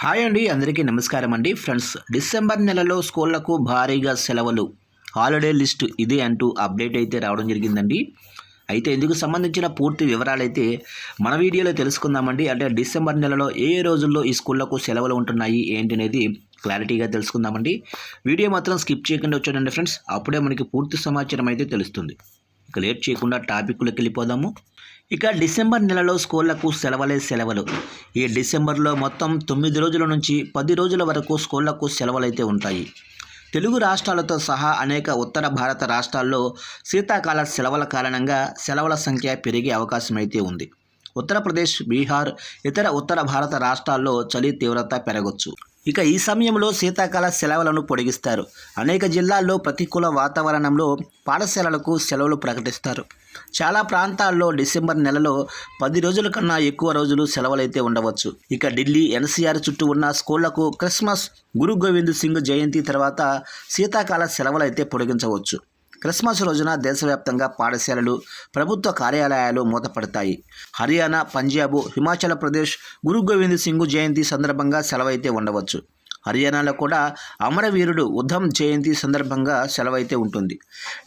Hi అండి అందరికీ నమస్కారం అండి. ఫ్రెండ్స్ డిసెంబర్ నెలలో స్కూళ్ళకు భారీగా సెలవులు. హాలిడే లిస్ట్ ఇది అంటూ అప్డేట్ అయితే రావడం జరిగిందండి. అయితే ఇందుకు సంబంధించిన పూర్తి వివరాలు అయితే మన వీడియోలో తెలుసుకుందామండి. అంటే డిసెంబర్ నెలలో ఏ ఏ రోజుల్లో ఈ స్కూళ్ళకు సెలవులు ఉంటున్నాయి ఏంటి అనేది క్లారిటీగా తెలుసుకుందామండి. వీడియో మాత్రం స్కిప్ చేయకుండా వచ్చాడండి ఫ్రెండ్స్. అప్పుడే మనకి పూర్తి సమాచారం అయితే తెలుస్తుంది. ఇక లేట్ చేయకుండా టాపిక్లోకి వెళ్ళిపోదాము. ఇక డిసెంబర్ నెలలో స్కూళ్ళకు సెలవులే సెలవులు. ఈ డిసెంబర్లో మొత్తం తొమ్మిది రోజుల నుంచి పది రోజుల వరకు స్కూళ్ళకు సెలవులైతే ఉంటాయి. తెలుగు రాష్ట్రాలతో సహా అనేక ఉత్తర భారత రాష్ట్రాల్లో శీతాకాల సెలవుల కారణంగా సెలవుల సంఖ్య పెరిగే అవకాశం అయితే ఉంది. ఉత్తరప్రదేశ్ బీహార్ ఇతర ఉత్తర భారత రాష్ట్రాల్లో చలి తీవ్రత పెరగొచ్చు. ఇక ఈ సమయంలో శీతాకాల సెలవులను పొడిగిస్తారు. అనేక జిల్లాల్లో ప్రతికూల వాతావరణంలో పాఠశాలలకు సెలవులు ప్రకటిస్తారు. చాలా ప్రాంతాల్లో డిసెంబర్ నెలలో పది రోజుల కన్నా ఎక్కువ రోజులు సెలవులైతే ఉండవచ్చు. ఇక ఢిల్లీ ఎన్సీఆర్ చుట్టూ ఉన్న స్కూళ్ళకు క్రిస్మస్ గురు గోవింద్ సింగ్ జయంతి తర్వాత శీతాకాల సెలవులైతే పొడిగించవచ్చు. క్రిస్మస్ రోజున దేశవ్యాప్తంగా పాఠశాలలు ప్రభుత్వ కార్యాలయాలు మూతపడతాయి. హర్యానా పంజాబ్ హిమాచల్ ప్రదేశ్ గురు గోవింద్ సింగ్ జయంతి సందర్భంగా సెలవైతే ఉండవచ్చు. హర్యానాలో కూడా అమరవీరుడు ఉధమ్ జయంతి సందర్భంగా సెలవైతే ఉంటుంది.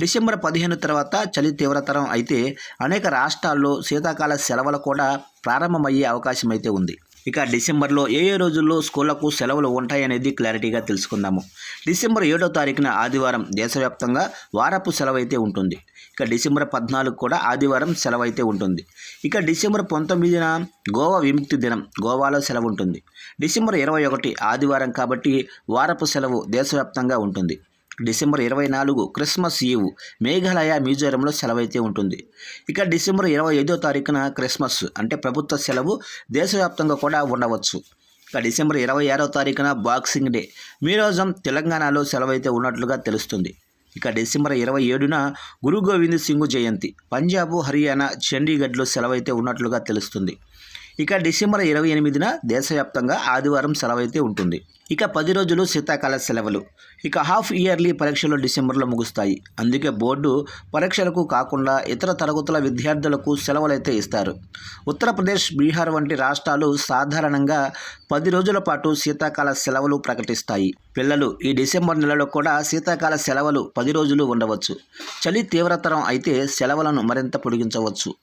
డిసెంబర్ పదిహేను తర్వాత చలి తీవ్రతరం అయితే అనేక రాష్ట్రాల్లో శీతాకాల సెలవులు కూడా ప్రారంభమయ్యే అవకాశం అయితే ఉంది. ఇక డిసెంబర్లో ఏ ఏ రోజుల్లో స్కూళ్ళకు సెలవులు ఉంటాయనేది క్లారిటీగా తెలుసుకుందాము. డిసెంబర్ ఏడో తారీఖున ఆదివారం దేశవ్యాప్తంగా వారపు సెలవు అయితే ఉంటుంది. ఇక డిసెంబర్ పద్నాలుగు కూడా ఆదివారం సెలవు అయితే ఉంటుంది. ఇక డిసెంబర్ పంతొమ్మిదిన గోవా విముక్తి దినం గోవాలో సెలవు ఉంటుంది డిసెంబర్ ఇరవై ఒకటి ఆదివారం కాబట్టి వారపు సెలవు దేశవ్యాప్తంగా ఉంటుంది. డిసెంబర్ ఇరవై నాలుగు క్రిస్మస్ ఈవ్ మేఘాలయ మ్యూజియంలో సెలవైతే ఉంటుంది. ఇక డిసెంబర్ ఇరవై ఐదో తారీఖున క్రిస్మస్ అంటే ప్రభుత్వ సెలవు దేశవ్యాప్తంగా కూడా ఉండవచ్చు. ఇక డిసెంబర్ ఇరవై ఆరో తారీఖున బాక్సింగ్ డే మీరోజం తెలంగాణలో సెలవైతే ఉన్నట్లుగా తెలుస్తుంది. ఇక డిసెంబర్ ఇరవై ఏడున గురు గోవింద్ సింగ్ జయంతి పంజాబ్ హర్యానా చండీగఢ్లో సెలవైతే ఉన్నట్లుగా తెలుస్తుంది. ఇక డిసెంబర్ ఇరవై ఎనిమిదిన దేశవ్యాప్తంగా ఆదివారం సెలవైతే ఉంటుంది. ఇక పది రోజులు శీతాకాల సెలవులు. ఇక హాఫ్ ఇయర్లీ పరీక్షలు డిసెంబర్లో ముగుస్తాయి. అందుకే బోర్డు పరీక్షలకు కాకుండా ఇతర తరగతుల విద్యార్థులకు సెలవులైతే ఇస్తారు. ఉత్తరప్రదేశ్ బీహార్ వంటి రాష్ట్రాలు సాధారణంగా పది రోజుల పాటు శీతాకాల సెలవులు ప్రకటిస్తాయి. పిల్లలు ఈ డిసెంబర్ నెలలో కూడా శీతాకాల సెలవులు పది రోజులు ఉండవచ్చు. చలి తీవ్రతరం అయితే సెలవులను మరింత పొడిగించవచ్చు.